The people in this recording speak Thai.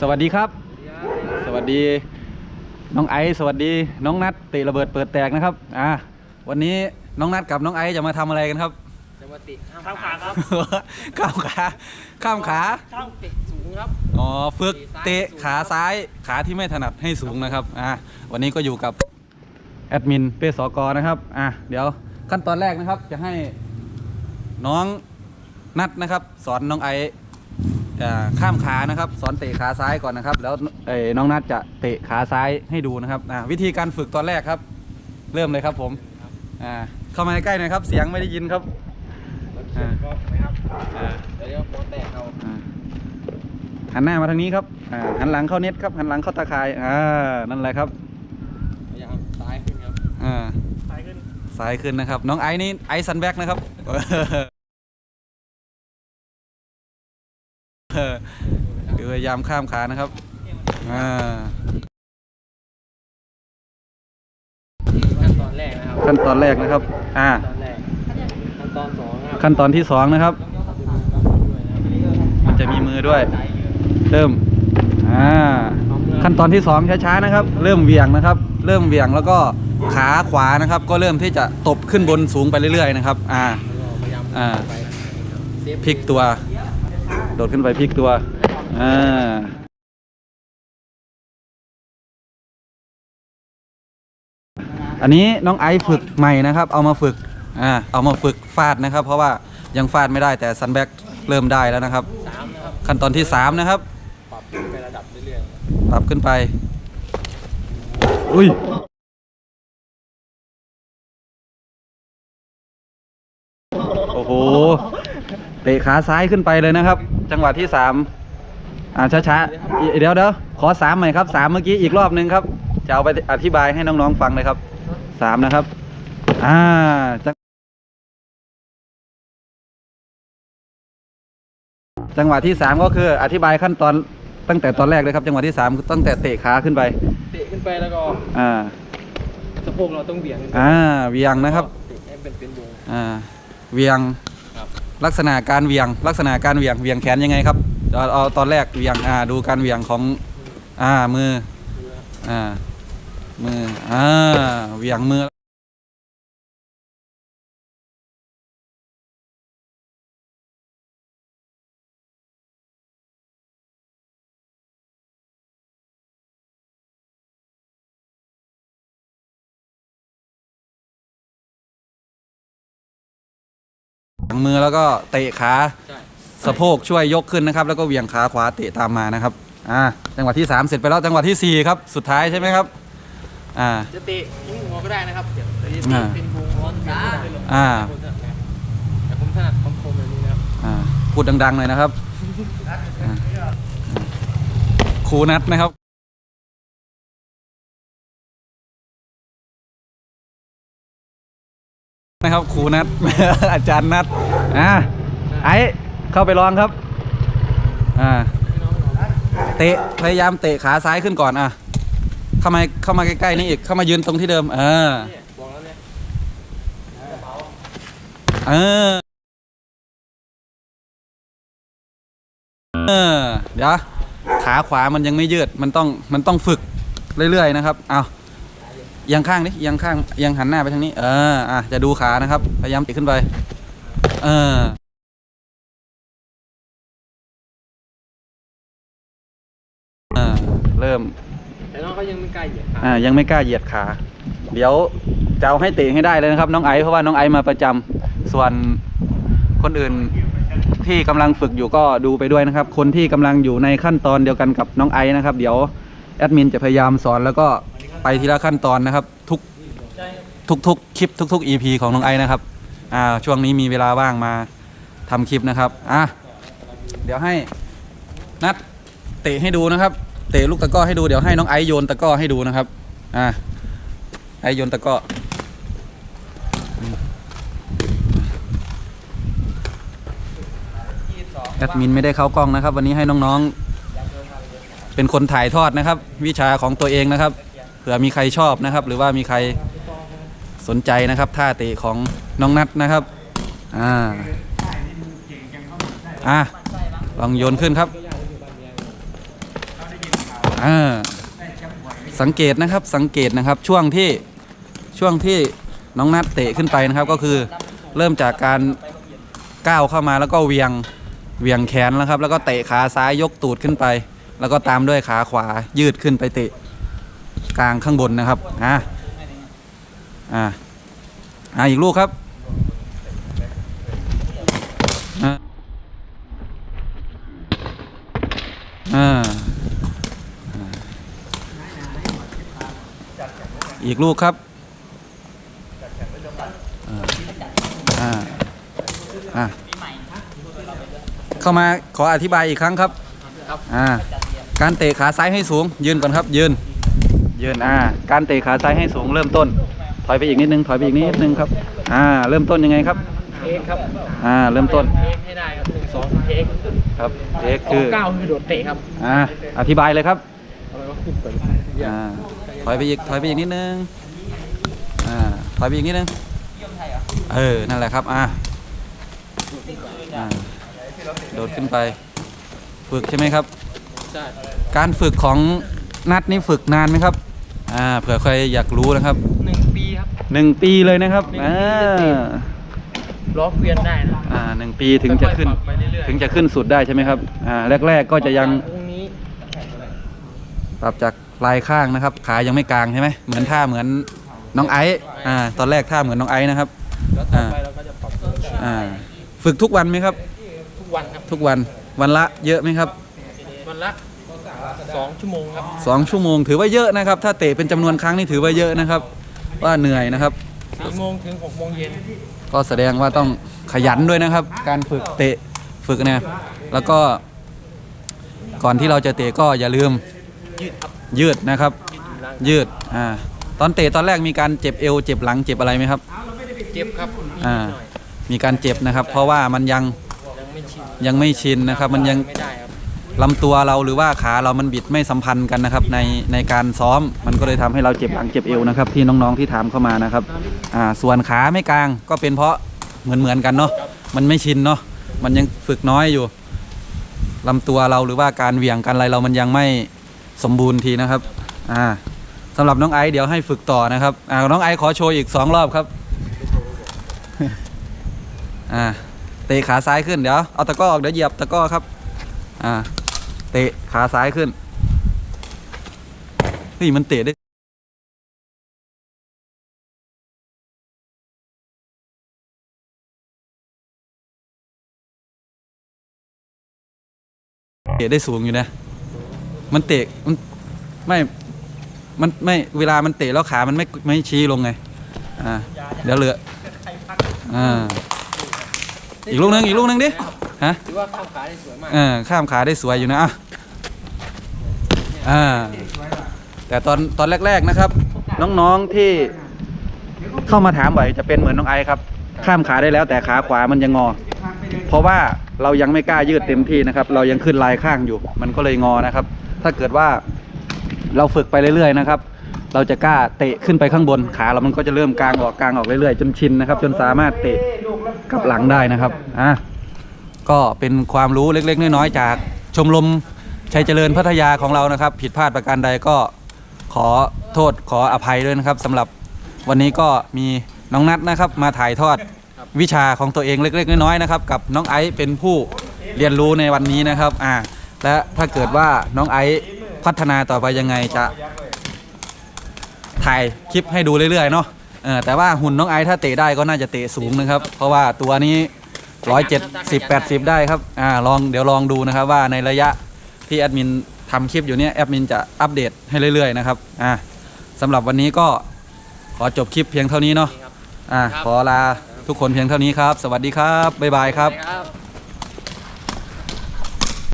สวัสดีครับ สวัสดี น้องไอซ์สวัสดี น้องนัทเตะระเบิดเปิดแตกนะครับ อ่า วันนี้น้องนัทกับน้องไอซ์จะมาทำอะไรกันครับ จะมาติข้ามขาครับข้ามขา ข้ามขา ข้ามเตะสูงครับ อ๋อฝึกเตะขาซ้ายขาที่ไม่ถนัดให้สูงนะครับ อ่า วันนี้ก็อยู่กับแอดมินเป้สกนะครับ อ่าเดี๋ยวขั้นตอนแรกนะครับ จะให้น้องนัทนะครับ สอนน้องไอซ์อ่า ข้ามขานะครับสอนเตะขาซ้ายก่อนนะครับ แล้วเอ้ยน้องนัทจะเตะขาซ้ายให้ดูนะครับอ่าวิธีการฝึกตอนแรกครับ เริ่มเลยครับผมอ่าเข้ามาใกล้ๆหน่อยครับ เสียงไม่ได้ยินครับอ่าก็นะครับอ่าเดี๋ยวเดี๋ยวโปรแตกเอาอ่าหันหน้ามาทางนี้ครับอ่าหันหลังเข้าเน็ตครับหันหลังเข้าตาข่ายอ่านั่นแหละครับพยายามซ้ายขึ้นครับอ่าสายขึ้นสายขึ้นนะครับ น้องไอซ์นี่ไอซ์ซันแบ็กนะครับ คือพยายามข้ามขานะครับอ่าขั้นตอนแรกนะครับขั้นตอนแรกนะครับ อ่าตอนแรกขั้นตอนสองนะครับขั้นตอนที่สองนะครับ มันจะมีมือด้วย เริ่ม อ่า ขั้นตอนที่สองช้าๆนะครับ เริ่มเหวี่ยงนะครับ เริ่มเหวี่ยงแล้วก็ขาขวานะครับ ก็เริ่มที่จะตบขึ้นบนสูงไปเรื่อยๆนะครับ อ่าแล้วก็พยายามอ่าไปเซฟพลิกตัว โดดขึ้นไปพลิกตัวอ่าอันนี้น้องไอซ์ฝึกใหม่นะครับ เอามาฝึกอ่าเอามาฝึกฟาดนะครับ เพราะว่ายังฟาดไม่ได้แต่ซันแบ็กเริ่มได้แล้วนะครับ สามนะครับขั้นตอนที่ 3 นะครับ ปรับไประดับเรื่อยปรับขึ้นไป อุ้ย ตะขาซ้ายขึ้นไปเลยนะครับ จังหวะที่สามอ่าช้าๆอีเดี๋ยวเดี๋ยวขอสามใหม่ครับสามเมื่อกี้อีกรอบนึงครับจะเอาไปอธิบายให้น้องๆฟังเลยครับสามนะครับ อ่าจังจังหวะที่สามก็คืออธิบายขั้นตอนตั้งแต่ตอนแรกเลยครับ จังหวะที่สามคือตั้งแต่เตะขาขึ้นไปๆเตะขึ้นไปแล้วก็อ่าสะโพกเราต้องเบี่ยงขึ้นไปอ่าเวียงนะครับเตะให้เป็นเป็นวงอ่าเวียงครับ ลักษณะการเวียง ลักษณะการเวียงเวียงแขนยังไงครับเอาเอาตอนแรกเวียงอ่าดูการเวียงของอ่ามืออ่ามืออ่าเวียงมือ หลังมือแล้วก็เตะขาใช่สะโพกช่วยยกขึ้นนะครับ แล้วก็เหวี่ยงขาขวาเตะตามมานะครับอ่าจังหวะที่ 3 เสร็จไปแล้วจังหวะทีสี่4 ครับ สุดท้ายใช่ไหมครับอ่าจะเตะทิ้งหัวก็ได้นะครับเดี๋ยวจะอ่าเตะเป็นวงล้อมขาอ่าแต่ผมถนัดคอมโพมแบบนี้นะครับอ่าพูดดังๆหน่อยนะครับอ่าครูนัดนะครับ นะครับครูนัด อาจารย์นัดอ่าไอ้เข้าไปลองครับอ่าเตะพยายามเตะขาซ้ายขึ้นก่อนอะเข้ามาเข้ามาใกล้ๆนี่อีกเข้ามายืนตรงที่เดิม เออเนี่ยบอกแล้วเนี่ยเออเออเดี๋ยวขาขวามันยังไม่ยืดมันต้องมันต้องฝึกเรื่อยๆนะครับเอาเอี ยังข้างดิเอียังข้างเอียังหันหน้าไปทางนี้ เอออะจะดูขานะครับ พยายามติดขึ้นไป เอออ่าเริ่ม แต่น้องเขายังไม่กล้าเหยียดขาอ่ายังไม่กล้าเหยียดขา เดี๋ยวจะเอาให้เตะให้ได้เลยนะครับ น้องไอซ์เพราะว่าน้องไอซ์มาประจำส่วนคนอื่นที่กำลังฝึกอยู่ก็ดูไปด้วยนะครับ คนที่กำลังอยู่ในขั้นตอนเดียวกันกับน้องไอซ์นะครับ เดี๋ยวแอดมินจะพยายามสอนแล้วก็ ไปทีละขั้นตอนนะครับ ทุกทุกทุกคลิปทุกๆ EP ของน้องไอซ์นะครับอ่าช่วงนี้มีเวลาว่างมาทำคลิปนะครับอะเดี๋ยวให้นัดเตะให้ดูนะครับ เตะลูกตะกร้อให้ดูเดี๋ยวให้น้องไอซ์โยนตะกร้อให้ดูนะครับอ่าไอซ์โยนตะกร้อแอดมินไม่ได้เข้ากล้องนะครับ วันนี้ให้น้องๆ เป็นคนถ่ายทอดนะครับ วิชาของตัวเองนะครับ เผื่อมีใครชอบนะครับ หรือว่ามีใครสนใจนะครับท่าเตะของน้องนัทนะครับอ่าอ่าลองโยนขึ้นครับอ่าสังเกตนะครับสังเกตนะครับช่วงที่ช่วงที่น้องนัดเตะขึ้นไปนะครับก็คือเริ่มจากการก้าวเข้ามาแล้วก็เวียงเวียงแขนแล้วครับ แล้วก็เตะขาซ้ายยกตูดขึ้นไป แล้วก็ตามด้วยขาขวายืดขึ้นไปเตะ กลางข้างบนนะครับอ่าอ่าอ่าอีกลูกครับอ่าอ่าอีกลูกครับอ่าอ่าเข้ามาขออธิบายอีกครั้งครับอ่าการเตะขาซ้ายให้สูงยืนก่อนครับยืน ยืนอ่าการเตะขาซ้ายให้สูงเริ่มต้น ถอยไปอีกนิดนึงถอยไปอีกนิดนึงครับอ่าเริ่มต้นยังไงครับเทคครับอ่าเริ่มต้นเทคให้ได้ครับหนึ่งสองเทคครับเอ็กสอคืงอเก้าคือโดดเตะครับอ่าอธิบายเลยครับอะไรวะขึ้นไปอ่าถอยไปอีกถอยไปอีกนิดนึงอ่าถอยไปอีกนิดนึงเออนั่นแหละครับอ่าอ่าโดดขึ้นไป ฝึกใช่ไหมครับใช่การฝึกของนัดนี่ฝึกนานไหมครับ อ่าเผื่อใครอยากรู้นะครับหนึ่งปีครับ หนึ่งปีเลยนะครับหนึ่งอ่ปีาจะติดล้อเกวียนได้นะอ่าหนึ่งปีถึงจะขึ้น ค่อยๆปรับไปเรื่อยๆถึงจะขึ้นสุดได้ใช่ไหมครับอ่าแรก ๆ ก็จะยังพรุ่งนี้ปรับจากปลายข้างนะครับ ขายังไม่กลางใช่ไหมเหมือนท่าเหมือนน้องไอซ์อ่าตอนแรกท่าเหมือนน้องไอซ์นะครับแล้วต่อไปเราก็จะปรับอ่าฝึกทุกวันไหมครับ ทุกวันครับทุกวันวันละเยอะไหมครับ วันละ สองชั่วโมงครับ สองชั่วโมงถือว่าเยอะนะครับ ถ้าเตะเป็นจำนวนครั้งนี่ถือว่าเยอะนะครับ ว่าเหนื่อยนะครับ สี่โมงถึงหกโมงเย็นก็แสดงว่าต้องขยันด้วยนะครับ การฝึกเตะฝึกเนี่ยแล้วก็ ก่อนที่เราจะเตะก็อย่าลืมยืดครับยืดนะครับ ยืดกำลังยืดอ่าตอนเตะตอนแรกมีการเจ็บเอวเจ็บหลังเจ็บอะไรไหมครับ เจ็บครับนิดอ่าหน่อยมีการเจ็บนะครับ เพราะว่ามันยังยังไม่ชินยังไม่ชินนะครับ มันยังไม่ได้ครับ ลำตัวเราหรือว่าขาเรามันบิดไม่สัมพันธ์กันนะครับ ในในการซ้อมมันก็เลยทำให้เราเจ็บหลังเจ็บเอวนะครับ ที่น้องๆที่ถามเข้ามานะครับอ่าส่วนขาไม่กลางก็เป็นเพราะเหมือนเหมือนๆกันเนาะมันไม่ชินเนาะมันยังฝึกน้อยอยู่ลำตัวเราหรือว่าการเหวี่ยงกันอะไรเรามันยังไม่สมบูรณ์ทีนะครับอ่าสำหรับน้องไอซ์เดี๋ยวให้ฝึกต่อนะครับอ่าน้องไอซ์ขอโชว์อีกสองรอบครับอ่าเตะขาซ้ายขึ้นเดี๋ยวเอาตะกร้อออกเดี๋ยวเหยียบตะกร้อครับอ่า เตะขาซ้ายขึ้นเฮ้ยมันเตะได้เตะได้สูงอยู่นะ มันเตะมันไม่ มันไม่เวลามันเตะแล้วขา มันไม่ไม่ชี้ลงไง อ่า เดี๋ยวเหลือ อ่า อีกลูกนึงอีกลูกนึงดิ ฮะถือว่าข้ามขาได้สวยมากเออข้ามขาได้สวยอยู่นะอะอ่าแต่ตอนตอนแรก ๆนะครับ น้องๆที่เข้ามาถามบ่อยจะเป็นเหมือนน้องไอซ์ครับ ข้ามขาได้แล้วแต่ขาขวามันยังงอ เพราะว่าเรายังไม่กล้ายืดเต็มที่นะครับ เรายังขึ้นลายข้างอยู่ มันก็เลยงอนะครับ ถ้าเกิดว่าเราฝึกไปเรื่อยๆนะครับ เราจะกล้าเตะขึ้นไปข้างบนขาเรามันก็จะเริ่มกลางออกกลางออกเรื่อยๆ จนชินนะครับ จนสามารถเตะกลับหลังได้นะครับอะ ก็เป็นความรู้เล็กๆน้อยๆจากชมรมชัยเจริญพัทยาของเรานะครับ ผิดพลาดประการใดก็ขอโทษขออภัยด้วยนะครับสำหรับวันนี้ก็มีน้องนัทนะครับมาถ่ายทอดวิชาของตัวเองเล็ก ๆ น้อยๆนะครับกับน้องไอซ์เป็นผู้เรียนรู้ในวันนี้นะครับอ่าและถ้าเกิดว่าน้องไอซ์พัฒนาต่อไปยังไงจะถ่ายคลิปให้ดูเรื่อยๆเนาะเออแต่ว่าหุ่นน้องไอซ์ถ้าเตะได้ก็น่าจะเตะสูงนะครับ เพราะว่าตัวนี้ ร้อยเจ็ดสิบแปดสิบได้ครับอ่าลองเดี๋ยวลองดูนะครับว่าในระยะที่แอดมินทำคลิปอยู่เนี้ยแอดมินจะอัปเดตให้เรื่อยๆนะครับอ่าสำหรับวันนี้ก็ขอจบคลิปเพียงเท่านี้เนาะอ่าขอลาทุกคนเพียงเท่านี้ครับ สวัสดีครับบ๊ายบายครับ ครับ